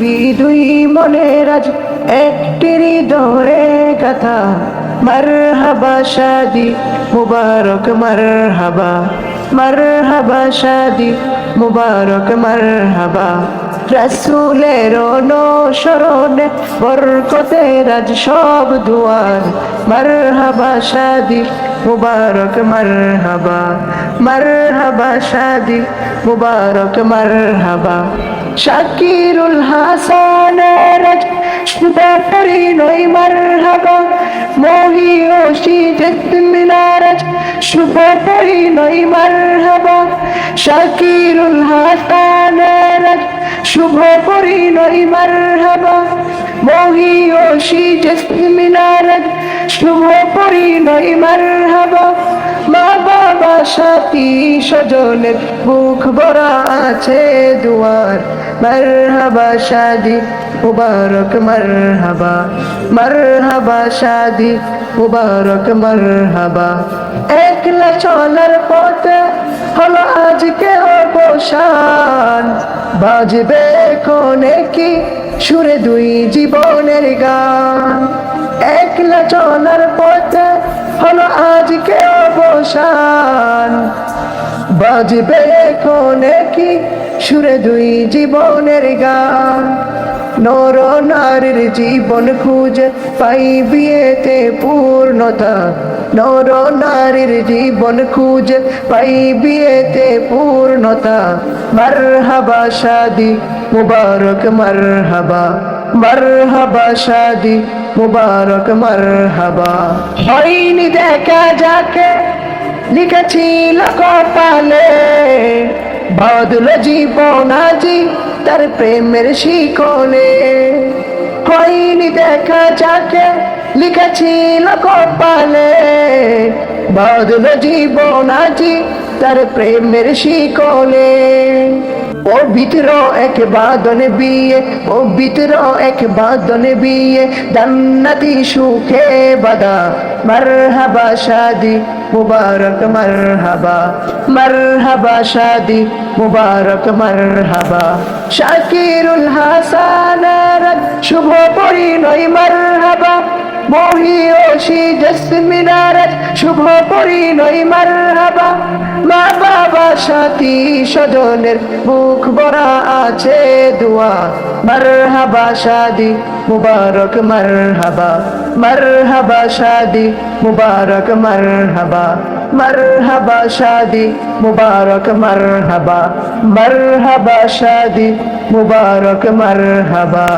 পৃথিবী দুই মনের আজ, একটি হৃদয়ে কথা মারহাবা শাদি, মুবারক মারহাবা। মারহাবা শাদি, মুবারক মারহাবা। রসুলের অনুসরণে বরকতে রাজ সব দুয়ার। মারহাবা শাদি মুবারক, মারহাবা মারহাবা শাদি মুবারক, মারহাবা। শাকিরুল হাসান রাজ সুদারি নই মারহাবা। মহিয়সী জেসমিনারাজ শুভ নই মারহাবা। শাকিরুল হাসান রাজ শুভ নই মারহাবা। মহিয়সী জেসমিনারাজ শুভ নই মারহাবা। মা বাবা, সাথী স্বজনের বুক ভরা আছে দুয়ার। মারহাবা শাদি মুবারক, মারহাবা। মারহাবা শাদি মুবারক, মারহাবা। একলা চলার পথে হলো আজকে অবসান। বাজবে কোনে কি? সুরে দুই জীবনের গান। একলা চলার পথে হলো আজকে অবসান। বাজবে কোনে কি? সুরে দুই জীবনের গান। নর নারীর জীবন খুঁজে পাই বিয়েতে পূর্ণতা। নর নারীর জীবন খুঁজে পাই বিয়েতে পূর্ণতা। মারহাবা, শাদি, মুবারক, মারহাবা। মারহাবা, শাদি, মুবারক, মারহাবা। হয়নি দেখা যাকে লিখেছিল কপালে। বদল জীবন আজি তার প্রেমের শিকলে। হয়নি দেখা যাকে লিখেছিল কপালে, বদল জীবন আজি তার প্রেমের শিকলে। ও পবিত্র এক বাদনে বিয়ে ও পবিত্র এক বাদনে বিয়ে, জান্নাতি সুখে বাদা, মারহাবা শাদি, মুবারক মারহাবা মারহাবা শাদি, মুবারক মারহাবা। শাকিরুল হাসান শুভ পরিণয় মারহাবা মহিয়সী জসমিনারাজ শুভ পরিণয়, মারহাবা। মা বাবা, সাথী স্বজনের বুক ভরা আছে দোয়া। মারহাবা শাদি মুবারক, মারহাবা। মারহাবা শাদি মুবারক, মারহাবা। মারহাবা শাদি মুবারক, মারহাবা। মারহাবা শাদি মুবারক, মারহাবা।